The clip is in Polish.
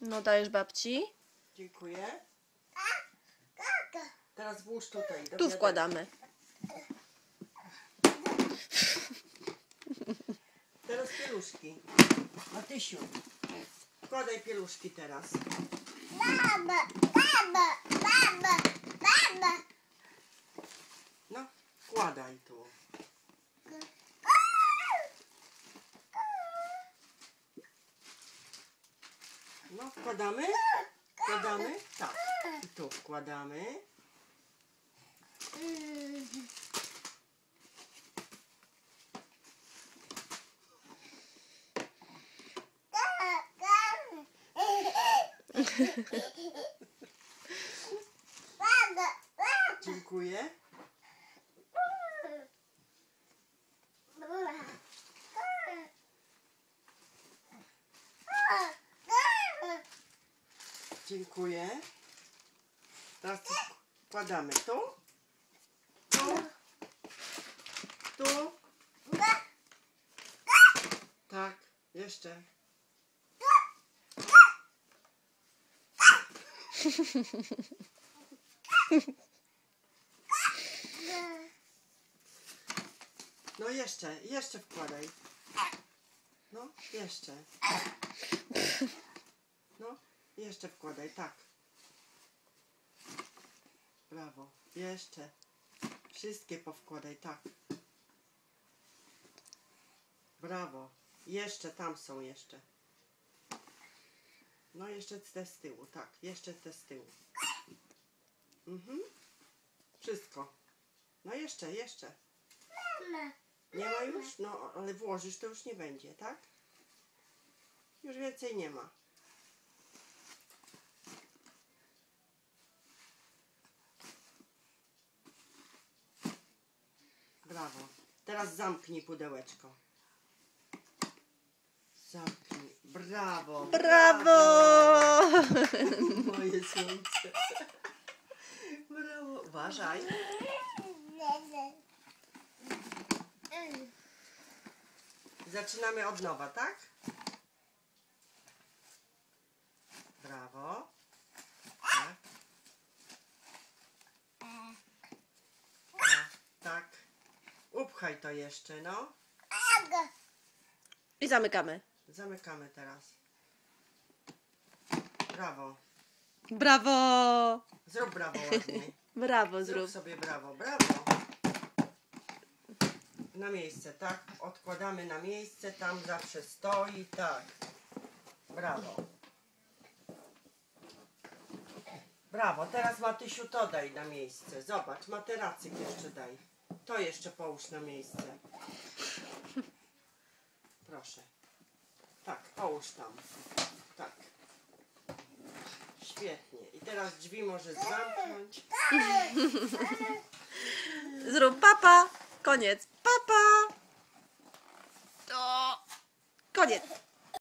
No dajesz babci. Dziękuję. Teraz włóż tutaj. Tu wkładamy. Teraz pieluszki. Matysiu, wkładaj pieluszki teraz. Baba, baba, baba, baba. No, wkładamy? Wkładamy? Tak. I tu wkładamy. Dziękuję. Dziękuję. Teraz wkładamy tu. Tu. Tu. Tak, jeszcze. No jeszcze, jeszcze wkładaj. No, jeszcze. Jeszcze wkładaj, tak. Brawo. Jeszcze. Wszystkie powkładaj, tak. Brawo. Jeszcze tam są jeszcze. No jeszcze te z tyłu, tak. Jeszcze te z tyłu. Mhm. Wszystko. No jeszcze, jeszcze. Nie ma już? No, ale włożysz, to już nie będzie, tak? Już więcej nie ma. Brawo. Teraz zamknij pudełeczko. Zamknij. Brawo. Brawo! Moje słońce. Brawo. Uważaj. Zaczynamy od nowa, tak? Brawo. Tak. Tak, tak. Upchaj to jeszcze, no. I zamykamy. Zamykamy teraz. Brawo. Brawo! Zrób brawo ładnie. Brawo Zrób zrób. sobie brawo, brawo. Na miejsce, tak? Odkładamy na miejsce, tam zawsze stoi, tak. Brawo. Brawo, teraz Matysiu to daj na miejsce. Zobacz, materacyk jeszcze daj. To jeszcze połóż na miejsce. Proszę. Tak, połóż tam. Tak. Świetnie. I teraz drzwi możesz zamknąć. Zrób papa. Koniec.